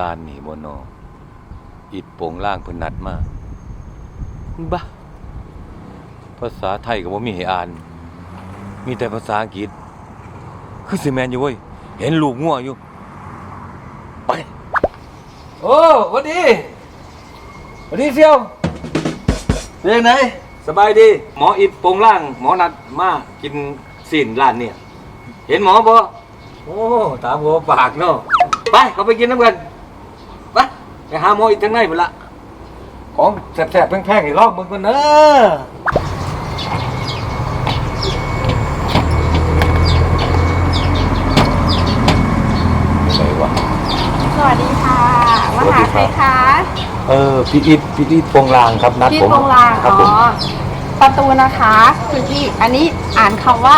ลานนี่บ่นออิดโป่งล่างเพิ่นนัดมาบ้าภาษาไทยก็บ่มีให้อ่าน มีแต่ภาษาอังกฤษ คือสิแม่นอยู่เว้ย เห็นลูกงัวอยู่ ไป โอ้หวัสดีหวัสดีเซียวเป็นยังไงสบายดี หมออิดโปงล่าง หมอนัดมากินสินร้านเนี่ย เห็นหมอบ่โอ้ ตามหัวปากเนาะ ไปเขาไปกินน้ำกันไป ไปหาหมออีกทางไหนไปละของแสบๆแพงๆให้ลองมึงกันเนอะอะไรวะสวัสดีค่ะมาหาใครคะเออพี่อิดพี่อิดโปงลางครับนัดพี่ผมโปงลางครับอ๋ผมอประตูนะคะคุณพี่อันนี้อ่านคำว่า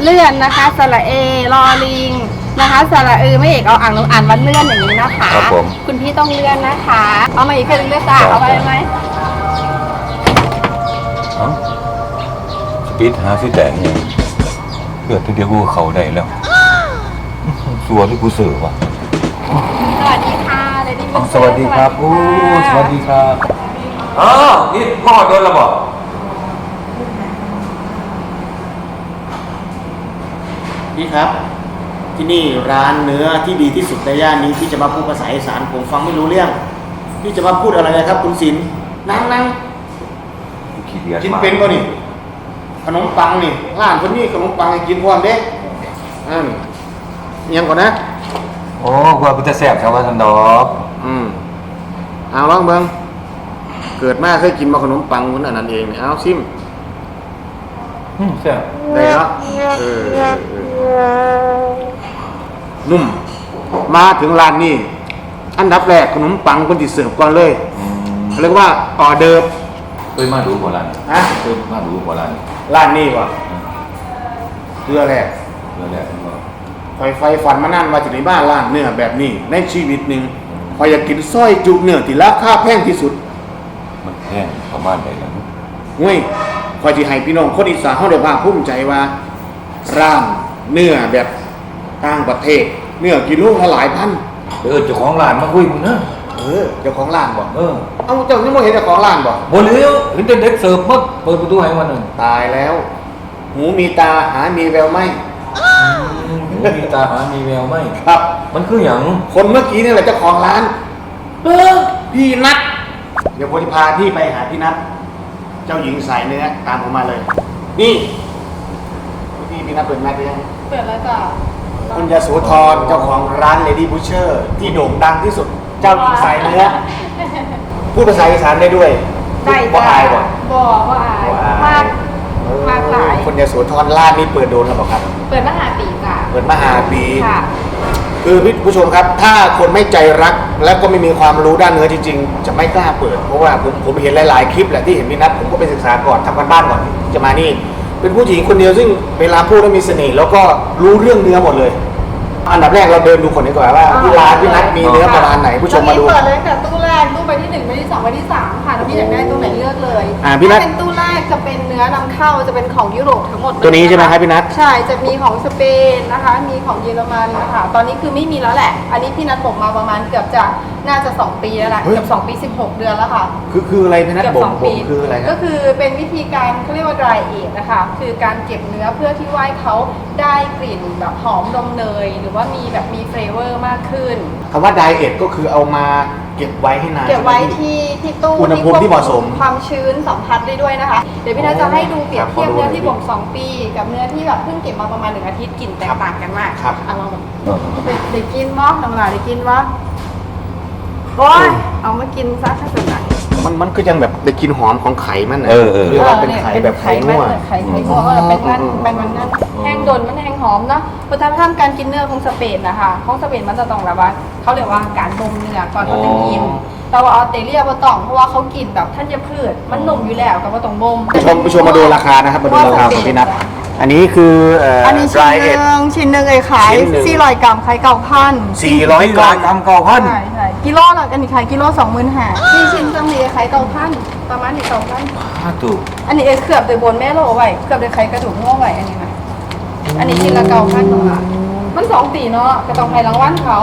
เลื่อนนะคะสระเอรอลิง นะคะสระเออไม่เอกเอาอ่านลงอ่านว่าเลื่อนอย่างนี้นะคะครับผม คุณพี่ต้องเลื่อนนะคะ เอามาอีกแค่เลือกจ้าครับเอาไปไหมเอ้าสปีดหาซื้อแต่เนี่ยเลือดทีเดียวกูก็เขาได้แล้วสัวที่กูเสือว่ะสวัสดีค่ะเลดี้อ้าวสวัสดีครับโอ้สวัสดีครับอ๋อนี่พ่อโดนระบอกพี่ครับ ที่นี่ร้านเนื้อที่ดีที่สุดในย่านนี้ที่จะมาพูดภาษาอีสานผมฟังไม่รู้เรื่องพี่จะมาพูดอะไรนะครับ คุณศิลป์นั่งนั่งขี้เดียดกินมากเป็นป่ะนี่ขนมปังนี่ร้านคนนี้ขนมปังให้กินพร้อมเด้อ่าเอียังก่อนนะ โอ้กว่ากูจะแสบชาวบ้านทันดอกอืมเอาลองเบิ้งเกิดมาเคยกินมาขนมปังคนอันนั้นเองเนี่ยเอาซิมอืมแสบได้แล้วเออเออเออ นุ่ม มาถึงร้านนี้อันดับแรกขนมปังคนที่เสิร์ฟก่อนเลยอืมเขาเรียกว่าออเดิร์ฟเคยมาดูโบราณฮะเคยมาดูโบราณร้านนี้วะเพื่อแรกเรื่องแรกมันก็คอยไฟฝันมานั่นว่าจะในบ้านร้านเนื้อแบบนี้ในชีวิตหนึ่งคอยอยากกินสร้อยจุกเนื้อที่ราคาแพงที่สุด มันแห้งประมาณไหนล่ะเว้ยคอยจะให้พี่น้องคนอีสานเขาได้ภาคภูมิใจว่าร้านเนื้อแบบ ต่างประเทศเนื้อกิโลละหลายพันเออเจ้าของร้านมาคุยมึงนะเออเจ้าของร้านบอกเออเอ้าเจ้านี่ไม่เห็นเจ้าของร้านบอกบนเลี้ยวเห็นแต่เด็กเสิร์ฟมาเปิดประตูให้วันหนึ่งตายแล้ว หูมีตาหามีแววไหมหูมีตาหามีแววไหมครับ มันคืออย่างคนเมื่อกี้นี่แหละเจ้าของร้านเออพี่นัทเดี๋ยวผมจะพาพี่ไปหาพี่นัทเจ้าหญิงสายเนื้อตามผมมาเลย นี่พี่พี่นัทเปิดแมทไปยังเปิดแล้วจ้ะ คุณยโสธรเจ้าของร้าน Lady Butcher ที่โด่งดังที่สุดเจ้าหญิงสายเนื้อพูดภาษาอีสานได้ด้วยได้ว่าจ้ะอายบ่บอกว่าอายบ่อายมากมากหลายคุณยโสธรร้านนี้เปิดโดนแล้วบอกครับ เปิดมหาปีจ้ะเปิดมาหาปีค่ะคือพี่ผู้ชมครับ ถ้าคนไม่ใจรัก และก็ไม่มีความรู้ด้านเนื้อจริงๆ จะไม่กล้าเปิด เพราะว่าผมผมเห็นหลาย ๆ คลิปแหละที่เห็นพี่นัทผมก็ไปศึกษาก่อนทำกันบ้านก่อนจะมานี่ เป็นผู้หญิงคนเดียวซึ่งเวลาพูดแล้วมีเสน่ห์แล้วก็รู้เรื่องเนื้อหมดเลย อันดับแรกเราเดินดูคนนดีกว่าว่าที่ร้านที่นัดมีเนื้อประมาณไหนผู้ชมมาดู เปิดเลยแต่ตู้แรกตู้ใบ ที่หนึ่งใบที่สองใบที่สามค่ะแล้วพี่อยากได้ตู้ไหนเลือกเลยอ่าพี่นัทถ้าเป็นตู้แรกจะเป็นเนื้อนำเข้าจะเป็นของยุโรปทั้งหมดเลยตัวนี้ใช่ไหมครับพี่นัท ใช่จะมีของสเปนนะคะ มีของเยอรมันนะคะตอนนี้คือไม่มีแล้วแหละ อันนี้พี่นัทผมมาประมาณเกือบจะน่าจะ2ปีแล้วแหละเฮ้ย เกือบ2ปี16เดือนแล้วค่ะ คือคืออะไรพี่นัทเกือบบ่สงองบ่ปีงคืออะไรก็นะคือเป็นวิธีการเขาเรียกว่า dry age นะคะ คือการเก็บเนื้อเพื่อที่ว่าให้เขาได้กลิ่นแบบหอมนมเนย หรือว่ามีแบบมีเฟรเวอร์มากขึ้น คำว่าไดเอทก็คือเอามา เก็บไว้ให้นานเก็บไว้ที่ที่ตู้อุณหภูมิที่เหมาะสมความชื้นสัมผัสได้ด้วยนะคะ เดี๋ยวพี่นัทจะให้ดูเปรียบเทียบครับเนื้อที่บ่ม2ปี กับเนื้อที่แบบเพิ่งเก็บมาประมาณหนึ่งอาทิตย์กลิ่นแตกต่างกันมากครับ อะลองดูเออเด็กเด็กกินมั้น้ำลายเด็กกินมั้โอ้ยเอามากินซะถ้าเป็นไหน มันมันก็ยังแบบได้กลินหอมของไข่มันนะเออเออ หรือว่าเป็นไข่แบบไข่มัมั่วไข่ไข่มั่วเออเป็นมันอืมมันมันนั่นแห้งโดนมันแห้งหอมเนาะวัฒนธรรมการกินเนื้อของสเปนนะคะของสเปนมันจะต้องแบบว่าเขาเรียกว่าการบ่มเนื้อก่อนเขาจะกินแต่ว่าออสเตรเลียบ่ต้องเพราะว่าเขากินแบบท่านจะพืชมันหนุ่มอยู่แล้วก็บ่ต้องบ่ม ผู้ชมผู้ชมมาดูราคานะครับมาดูราคาของพี่นัท อันนี้คือเอ่ออันนี้ชิ้น dry ห age นึ่งชิ้นหนึ่งไอ้ขายชิ้นหนึ่งสี่ร้อยกรัมขายเก้าพัน400กรัมกรัมเก้าพันใช่ใช่กิโลหรอกอันนี้ขายกิโลสองหมื่นห้านี่ชิ้นจังนี้ขายเก้าพันประมาณนี้เก้าพันห้าถูกอันนี้เอ้เคลือบโดยบนแม่โลไว้เคลือบโดยไข่กระดูกง้อไว้อันนี้นะอันนี้ชิ้นละเก้าพันบาท มันสองปีเนาะก็ต้องให้รางวัลเขา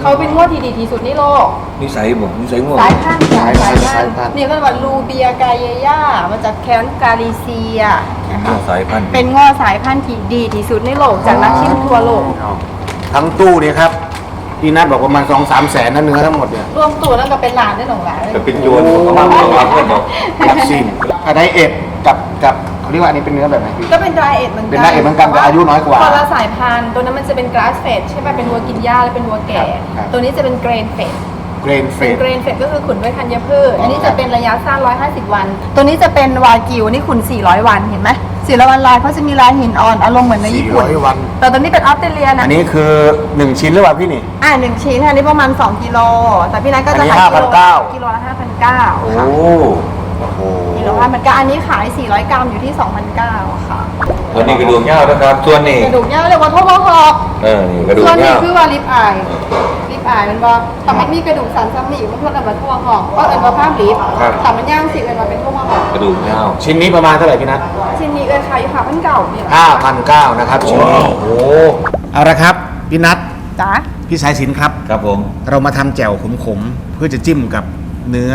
เขาเป็นงวดที่ดีที่สุดในโลก นิสัยบ่นิสัยง่วง สายพันธุ์ค่ะสาสายยพัพันนธุ์ธุ์สายพันธุ์นี่ก็ว่าลูเบียกาเยย่ามาจากแคว้นกาลิเซียนะคะสายพันธุ์เป็นงอสายพันธุ์ที่ดีที่สุดในโลกจากนักชิมทั่วโลก ทั้งตู้เนี่ยครับพี่นัทบอกประมาณสองสามแสนนั่นเนื้อทั้งหมดเนี่ยรวมตัวแล้วก็เป็นล้านได้หนองหลายจะเป็นโยนของเขามาเอารับเพื่อนบอกรับซิมอะไดเอทกับกับ เขาเรียกว่าอันนี้เป็นเนื้อแบบไหนพี่ ก็เป็นดรายเอทเหมือนกันเป็น dry age เหมือนกันแต่อายุน้อยกว่าคนละสายพันธุ์ตัวนั้นมันจะเป็นกราสเฟดใช่ไหมเป็นวัวกินหญ้าและเป็นวัวแก่ ครับตัวนี้จะเป็นเกรนเฟดเกรนเฟเป็นดเกรนเฟดก็คือขุนด้วยธัญพืช อ๋ออัอันนี้จะเป็นระยะสั้น150 วัน ตัวนี้จะเป็นวากิวนี่ขุน400 วันเห็นไหม400วันลายเขาจะมีลายหินอ่อนอารมณ์เหมือนในญี่ปุ่น400วัน แต่ตัวนี้เป็นออสเตรเลียนะอันนี้คือหนึ่งชิ้นหรือเปล่าพี่นี่ อ่าหนึ่งชิ้นอันนี้ประมาณ2กิโลแต่พี่นัทก็อันจะนี้ขายกิโล5,900 กิโลละ5,900 โอ้ ค่ะโอ้โหกิโลละ5,900อันนี้ขาย 400 กรัมอยู่ที่ 2,900ค่ะตัวนี้กระดูกเงานะครับส่วนนี้กระดูกเนี่ยเรียกว่าทบหอกเออนี่กระดูกส่วนเงานี้คือว่าลิปอายลิปอายมันบอกแต่มันมีกระดูกสันซ้ำนี่มันเพื่อนเอามาทั่วหอกก็เอ็นว่าภาพลิปแต่มันย่างสิเอ็นมาเป็นทั่วหอกกระดูกเงาชิ้นนี้ประมาณเท่าไหร่พี่นัทชิ้นนี้เอ็นขายอยู่ค่ะพันเก่าเนี่ยห้าพันเก้านะครับชิ้นนี้โอ้โหเอาละครับพี่นัทจ้าพี่สายสินครับ ครับผม เรามาทำแจ่วขมๆเพื่อจะจิ้มกับ เนื้อ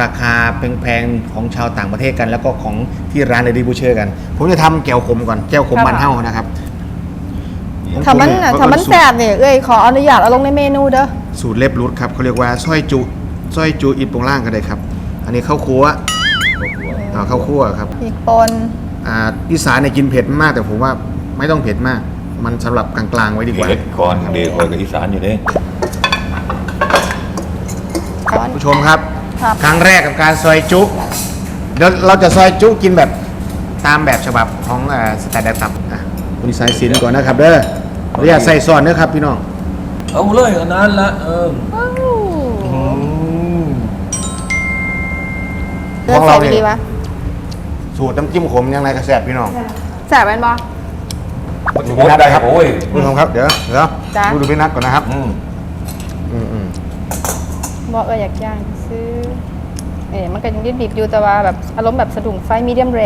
ราคาแพงๆของชาวต่างประเทศกัน แล้วก็ของที่ร้านเดลิบูเชอร์กัน ผมจะทำแจ่วขมก่อนแจ่วขมมันเท่านะครับถ้ามันน่ะถ้ามันแสบเนี่ยเอ้ยขออนุญาตเอาลงในเมนูเด้อสูตรเล็บรุดครับเขาเรียกว่าสร้อยจุสร้อยจุอีปงล่างกันเลยครับ อันนี้ข้าวคั่วอ่าข้าวคั่วครับ พริกปนอ่าอีสานเนี่ยกินเผ็ดมากแต่ผมว่าไม่ต้องเผ็ดมาก มันสำหรับกลางๆไว้ดีกว่าเฮ็ดก่อนเด็กคนกับอีสานอยู่เด้ก้อน ผู้ชมครับ ครับ ครั้งแรกกับการซอยจุเดี๋ยวเราจะซอยจุกินแบบตามแบบฉบับของเอ่อสแตนดาร์ดตับอะคุณสายสินก่อนนะครับเด้อขออนุญาตใส่ซอนเด้อครับพี่น้องเอาเลยอันนั้นละเออเลือกใส่ไปดีปะสูตรน้ำจิ้มขมยังไงกระแสบพี่น้องแสบเป็นปะโอ้ยได้โอ้ย คุณผู้ชมครับเดี๋ยวเดี๋ยวจ้ะ ดูดูพี่นัทก่อนนะครับ อืมอืมอืม บอกเอออยากย่างซื้อเอ๋มันก็ยังดิบๆอยู่แต่ว่าแบบอารมณ์แบบสะดุ้งไฟมีเดียมแร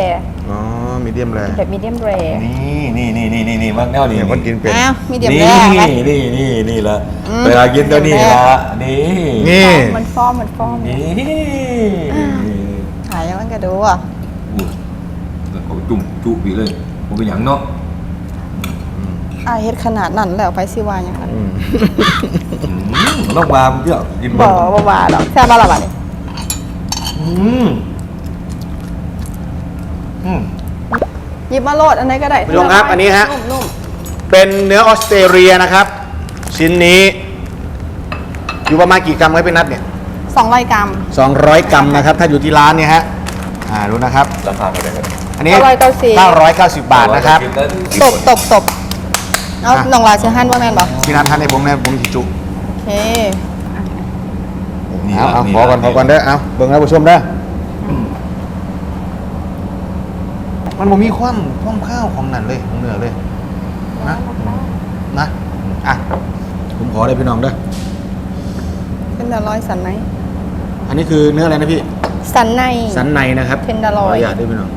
อ๋อมีเดียมเลยแบบมีเดียมแรนี่นี่นี่นี่นี่นี่มักแนวนี่เนี่ยคนกินเป็นอ้าวมีเดียมนี่แรไหมนี่นี่นี่ละอืมเวลากินตัวนี้ละนี่นี่มันฟอมมันฟอมนี่ขายยังมันก็ดูอะอู้เขาจุ่มจุบีเลยผมเป็นอย่างเนาะ อายเฮ็ดขนาดนั้นแล้วไปสิว่าอย่างนั้นอืมอืมลองมาเพื่อกินบ่บ่ว่าดอกแซ่บบ่ล่ะบัดนี้อืมอืม หยิบมาโลดอันไหนก็ได้ผู้ชมครับอันนี้ฮะ นุ่มเป็นเนื้อออสเตรเลียนะครับ ชิ้นนี้ อยู่ประมาณกี่กรัมครับพี่นัทเนี่ยๆ200กรัม200 กรัมนะครับ ถ้าอยู่ที่ร้านเนี่ยฮะอ่าดูนะครับ ราคาเท่าไหร่ครับอันนี้ 990 990 บาทนะครับ ตบตบตบ เอาอะ น้องลาสิหั่นบ่แม่นบ่พี่นัททานให้ผมนะผมสิจุโอเคเอาเอาขอก่อนขอก่อนเด้อเอาเบิ่งนะผู้ชมเด้ออมันบ่มีความความข้าวของนั่นเลยของเนื้อเลย นะ นะอะผมขอได้พี่น้องเด้อเป็นดาลอยสันไหนอันนี้คือเนื้ออะไรนะพี่สันใน สันในนะครับเทนเดอร์ลอยขออนุญาตด้วยพี่น้อง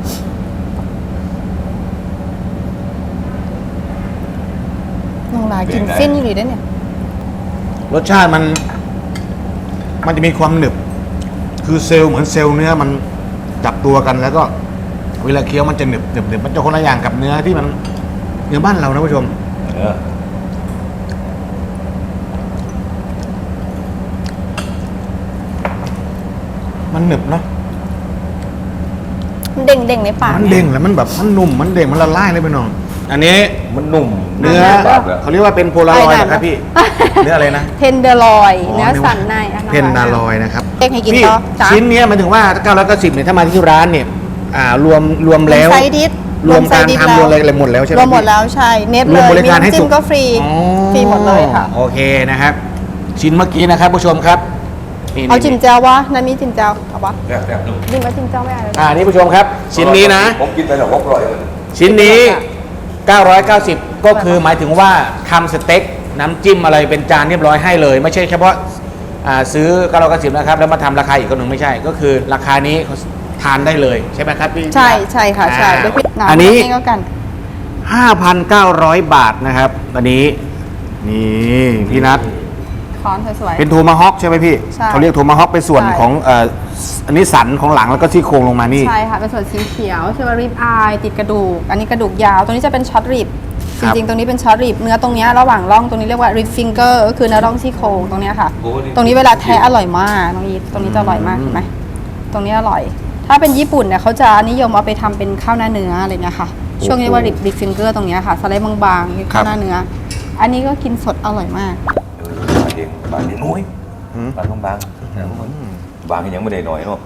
น้องลากินเส้นอยู่ได้เนี่ยรสชาติมัน มันจะมีความหนึบ คือเซลล์เหมือนเซลล์เนื้อมันจับตัวกันแล้วก็ เวลาเคี้ยวมันจะหนึบหนึบหนึบมันจะคนละอย่างกับเนื้อที่มันเนื้อบ้านเรานะผู้ชมเออมันหนึบเนาะมันเด้งเด้งๆในปากมันเด้งแล้วมันแบบมันนุ่มมันเด้งมันละลายเลยพี่น้อง อันนี้มันนุ่มเนื้อปากอะเขาเรียกว่าเป็นโพลารอยด์นะครับพี่ เนื้ออะไรนะเทนเดอร์ลอยเนื้อสันในอะองเพนดารอยด์นะครับเอ็กให้กินพี่ต่อจ้ะชิ้นเนี้ยหมายถึงว่า990เนี่ยถ้ามาที่ร้านเนี่ยอ่ารวมรวมแล้ว ไซดิสรวมการไซดิสทำรวมอะไรอะไรหมดแล้วใช่ไหมรวมหมดพี่แล้วใช่ เน็ตรเลวมยบริการให้น้ำจิ้สุมดก็ฟรีอ๋อฟรีหมดเลยค่ะ โอเคนะครับ ชิ้นเมื่อกี้นะครับผู้ชมครับนี่เอานี่จิ้มแจ่ววะนั่นมีจิ้มแจ่วเอาปะแซ่บๆนุ่มจิ้มมาจิ้มแจ่วไม่เอาเลย อ่านี่ผู้ชมครับ ชิ้นนี้นะ ผมกินไปแล้วว่าอร่อยเลย ชิ้นนี้ 990 ก็คือหมายถึงว่าทำสเต็กน้ำจิ้มอะไรเป็นจานเรียบร้อยให้เลย ไม่ใช่เฉพาะอ่าซื้อ990นะครับ แล้วมาทำราคาอีกคนหนึ่งไม่ใช่ ก็คือราคานี้เขาทานได้เลยใช่ไหมครับพี่ใช่ใช่ค่ะใช่อ่าเดี๋ยวพี่หนาอันนี้เองก็กัน 5,900 บาทนะครับอันนี้ นี่ พี่นัท ค้อนสวยๆเป็นโทมาฮอคใช่ไหมพี่ใช่เขาเรียกโทมาฮอคเป็นส่วนใช่ ของเอ่ออันนี้สันของหลังแล้วก็ซี่โครงลงมานี่ใช่ค่ะ เป็นส่วนสีเขียวชื่อว่าริบอายติดกระดูก อันนี้กระดูกยาวตรงนี้จะเป็นช็อตริบคจรับ ริงๆตรงนี้เป็นช็อตริบเนื้อตรงเนี้ยระหว่างร่องตรงนี้เรียกว่าริบฟิงเกอร์ก็คือเนื้อร่องซี่โครงตรงเนี้ยค่ะโอ้นี่ตรงนี้เวลาแทะอร่อยมากน้องอีทตรงนี้จะอร่อยมากอืมเห็นไหมตรงนี้อร่อย ถ้าเป็นญี่ปุ่นเนี่ยเขาจะนิยมเอาไปทำเป็นข้าวหน้าเนื้ออะไรเนี่ยค่ะ ช่วงนี้ว่าริบริบฟิงเกอร์ตรงเนี้ยค่ะสไลด์บางๆคือข้าวหน้าเนื้อ อันนี้ก็กินสดอร่อยมาก เออบางเองบางเองโอ้ยอืม บางต้องบางบางยังไม่ได้หน่อยเนาะ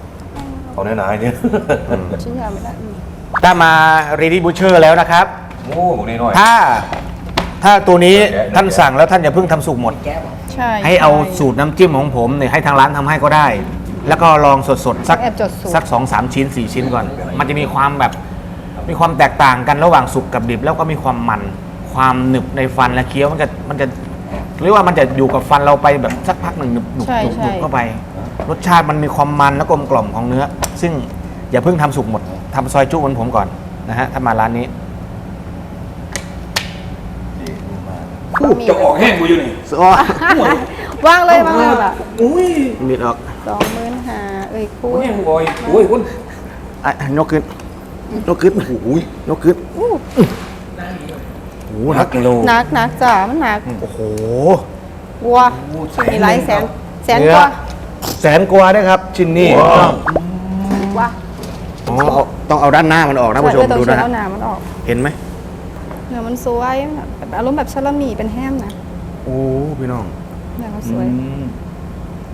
เอาหนาๆเนี่ยชื่อไม่ได้อืมถ้ามา ready butcher แล้วนะครับ โอ้บอกน้อยๆถ้าถ้าตัวนี้แกะท่านสั่งแล้วท่านอย่าเพิ่งทำสุกหมด ใช่ให้เอาช่ สูตรน้ำจิ้มของผมเนี่ยให้ทางร้านทำให้ก็ได้ แล้วก็ลองสดๆสักแอบจดสูตร สักสองสามชิ้นสี่ชิ้นก่อน มันจะมีความแบบมีความแตกต่างกันระหว่างสุกกับดิบแล้วก็มีความมัน ความหนึบในฟันและเคี้ยวมันจะมันจะ เรียกว่ามันจะอยู่กับฟันเราไปแบบสักพักหนึ่งหนึบหนุบใช่หนุบใช่ หนุบเข้าไป รสชาติมันมีความมันและกลมกล่อมของเนื้อ ซึ่งอย่าเพิ่งทำสุกหมดทำซอยจุเหมือนผมก่อนนะฮะถ้ามาร้านนี้จะออกแห้งกูอยู่นี่ซอว่างเลยว่างเลยแบบอุ้ยนิดออกสองหมื่นห้าเอ้ยคุโอ้ณยโอ้ยโอ้ยคุณอะยกขึ้นยกขึ้นโอ้ยยกขึ้นอู้โอ้โหหนักกิโลหนักหนักจ้ะมันหนักโอ้โหวัวมีหลายแสนแสนเนื้กอว่าแสนกว่าด้วยครับ ชิ้นนี้ว่าอ๋อเอาต้องเอาด้านหน้ามันออกนะผู้ชมใช่ดูต้องนะเชื้ฮะอหนามันออกเห็นไหมเนื้อมันสวยแบบอารมณ์แบบซาลามี่เป็นแฮมนะโอ้พี่น้องเนื้อมันสวย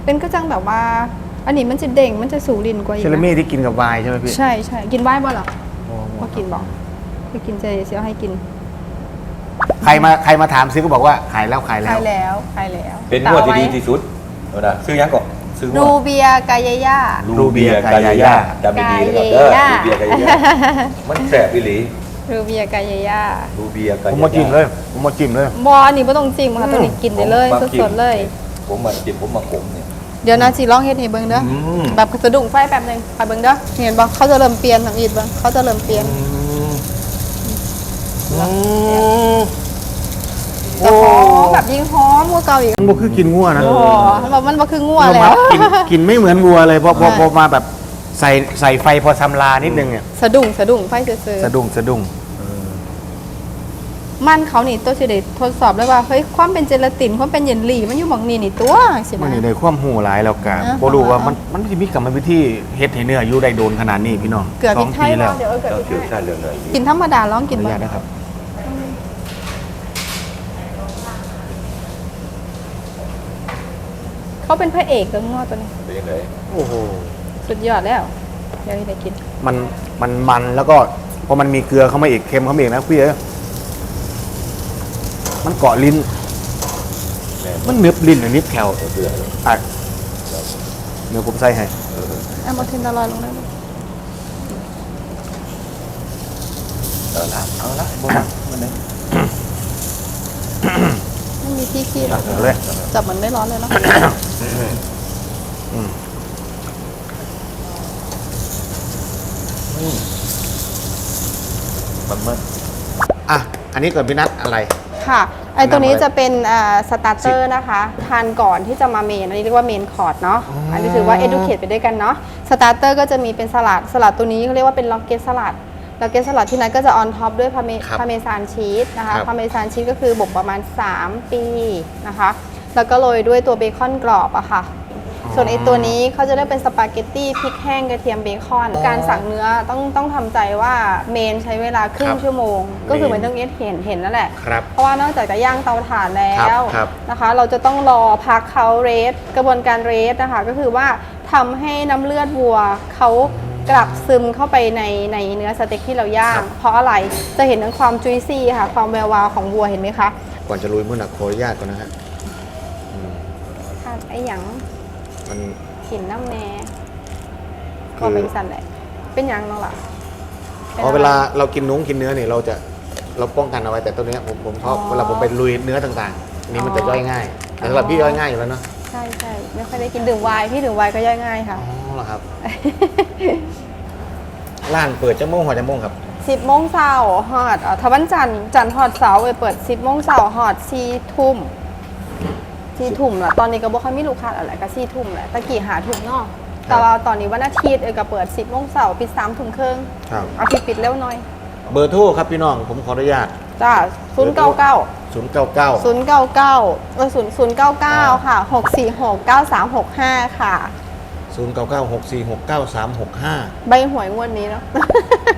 เป็นก็จังแบบว่า อันนี้มันจะเด้งมันจะสูรินกว่าอีกเชลนะมี่ที่กินกับไวน์ใช่ไหมพี่ใช่ใช่กินไว้บ่เหรอพอกินบอกไปกินเจเสียวให้กิน ใครมาใครมาถามซื้อก็บอกว่าขายแล้วขายแล้ขายวแล้วขายแล้วเป็นงวดที่ดีที่สุดเอานะซื้อยังก่อนซื้องวรูดเบียกายาย่า รูเบียร์กายาย่าจำดีๆนะครับเด้อรูเบียร์กายาย่ามันแสบอีหลีรูเบียกายาย่ารูเบียร์กายาผมย่า มาจิ้มเลย ผมมาจิ้มเลย บออันนี้ไม่ต้องจิ้มค่ะตัวนี้กินได้เลยผมมากิน สดๆเลย ผมมาจิ้มผมมาขมเนี่ย เดี๋ยวนะจีร้องเฮ็ดให้เบิ่งเด้ออม แบบสะดุ้งไฟแป๊บหนึงไปเบิ่งเด้อเห็นบ่เขาจะเริ่มเปลี่ยนทางอีดเบิ่งเขาจะเริ่มเปลี่ยน แต่หอมแบบยิ่งหอมกว่าเก่าอีกมันบ่คือกินงัวนะโอ้แบบมันบ่คืองัวเราแล้มาวกินกินไม่เหมือนวัวเลยพอพอใช่ พอมาแบบใส่ใส่ไฟพอซำลานิดนึงเนี่ยสะดุ้งสะดุ้งไฟซื่อสะดุ้งสะดุ้งๆมันเขานี่ตัวสิได้ทดสอบเลยว่าเฮ้ยความเป็นเจลาตินความเป็นเยลลี่มันอยู่หม่องนี้นี่ตัวสิมันนะอยู่ในความหูหลายแล้วกันอ่าพอรู้ว่ามันมันจะมีกรรมวิธีเฮ็ดให้เนื้ออยู่ได้โดนขนาดนี้พี่น้องเกลือพริกไทยสงปีบ่แล้วเดี๋ยวเอาเกลือเราพริกเชี่ยวไทชายญเรื่องไหนกินธรรมดาลองขอกินอนุบ่ญาตนะครับ เขาเป็นพระเอกเรื่องงัวตัวนี้เป็นยังไงโอ้โหสุดยอดแล้วเดี๋ยวได้กิน มันมันมันแล้วก็พอมันมีเกลือเข้ามาอีกเค็มเข้ามาอีกนะพี่เอ้ยมันเกาะลิ้น แม่มันเนึบลิ้นอะนิดแคลเบื่อเลยอะเดี๋ยวผมใส่ให้เอามาเทนตะลอยลงได้ไหมเอาละเอาละบ่มามันไหนไม่มีที่ขี้หรอก เอาเลยจับมันไม่ร้อนเลยเนาะ มันมันอะ อันนี้เกิดพี่นัทอะไร ค่ะไอตัวนี้จะเป็นสตาร์เตอร์นะคะ ทานก่อนที่จะมาเมน อันนี้เรียกว่าเมนคอร์ดเนาะ อันนี้ถือว่า educate ไปด้วยกันเนาะ สตาร์เตอร์ก็จะมีเป็นสลัด สลัดตัวนี้เขาเรียกว่าเป็นล็อกเก็ตสลัด ล็อกเก็ตสลัดที่นั้นก็จะออนท็อปด้วยพาเมครับพาเมซานชีสนะคะ พาเมซานชีสก็คือบ่มประมาณ 3 ปีนะคะ แล้วก็โรยด้วยตัวเบคอนกรอบอะค่ะ ส่วนไอตัวนี้เขาจะได้เป็นสปาเกตตี้พริกแห้งกระเทียมเบคอน การสั่งเนื้อต้องต้องทำใจว่าเมนใช้เวลาครึ่คงรับชั่วโมง ก็คือเมนมันต้องเอเห็นเห็นนั่นแหละ ครับเพราะว่านอกจากจะย่างเตาถ่านแล้ครัวบครับนะคะ เราจะต้องรอพักเขาเรสกระบวนการเรสนะคะก็คือว่าทำให้น้ำเลือดวัวเขากลับซึมเข้าไปในในเนื้อสเต็กที่เราย่าง เพราะอะไรจะเห็นทั้งความจุยซี่ค่ะ ความแวววาวของวัวเห็นไหมคะ ก่อนจะลุยมือหนักขออนุญาตก่อนนะฮะอืมค่ะ ไอ้หยังมันกลิ่นน้ำแน่คือก็เป็นสันแหละเป็นหยังน้องล่ะป็นอ๋ออะไรเวลาเรากินนุ้งกินเนื้อเนี่ยเราจะเราป้องกันเอาไว้แต่ตัวเนี้ยผมผมชอบอ๋อเวลาผมไปลุยเนื้อต่างๆอันนี้มันจะอ๋อย่อยง่ายแต่สำหรับพี่ย่อยง่ายอยู่แล้วเนาะใช่ใช่ไม่ค่อยได้กินดื่มไวน์พี่ดื่มไวน์ก็ย่อยง่ายค่ะอ๋อเหรอครับร้านเปิดจะโมงหัวจะโมงครับ4 10โมงเช้าฮอดเอ่อถ้าวันจันทร์จันทร์ฮอดเสาร์เอยเปิด10โมงเช้าฮอด4ทุ่ม 4ทุ่มละตอนนี้ก็บ่ค่อยมีลูกค้าแล้วแหละก็4ทุ่มแหละตะกี้หาทุ่มเนาะแต่ว่าตอนนี้วันอาทิตย์เอยก็เปิด10โมงเช้าปิด3ทุ่มครึ่งครับ อาทิตย์ปิดเร็วหน่อย เบอร์โทรครับพี่น้องผมขออนุญาต จ้า099 099 099เออ0 099ค่ะ646 9365ค่ะ 099 646 9365ใบหวยงวดนี้เนาะ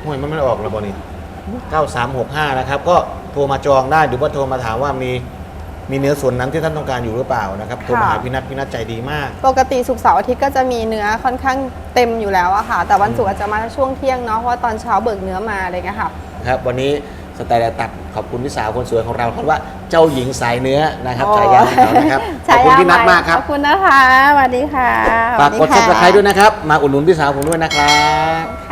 ห่วยมันไม่ออกแล้วบอนี่9365 นะครับ ก็โทรมาจองได้หรือว่าโทรมาถามว่ามี มีเนื้อส่วนนั้นที่ท่านต้องการอยู่หรือเปล่านะครับโทรมาหาพี่นัทพี่นัทใจดีมาก ปกติสุกร์เสาร์อาทิตย์ก็จะมีเนื้อค่อนข้างเต็มอยู่แล้วอะค่ะ แต่วันศุกร์อาจจะมาช่วงเที่ยงเนาะเพราะว่าตอนเช้าเบิกเนื้อมาอะไรเงี้ยค่ะ ครับ วันนี้สไตล์แดตัดขอบคุณพี่สาวคนสวยของเราเพราะว่าเจ้าหญิงสายเนื้อนะครับโอ้ฉายาของเขานะครับขอบฉายาคุณพี่นัทใหมากครับขอบคุณนะคะสวัสดีค่ะฝากกดสวัสซับสค่ะไครต์ด้วยนะครับ มาอุดหนุนพี่สาวผมด้วยนะครับค่ะ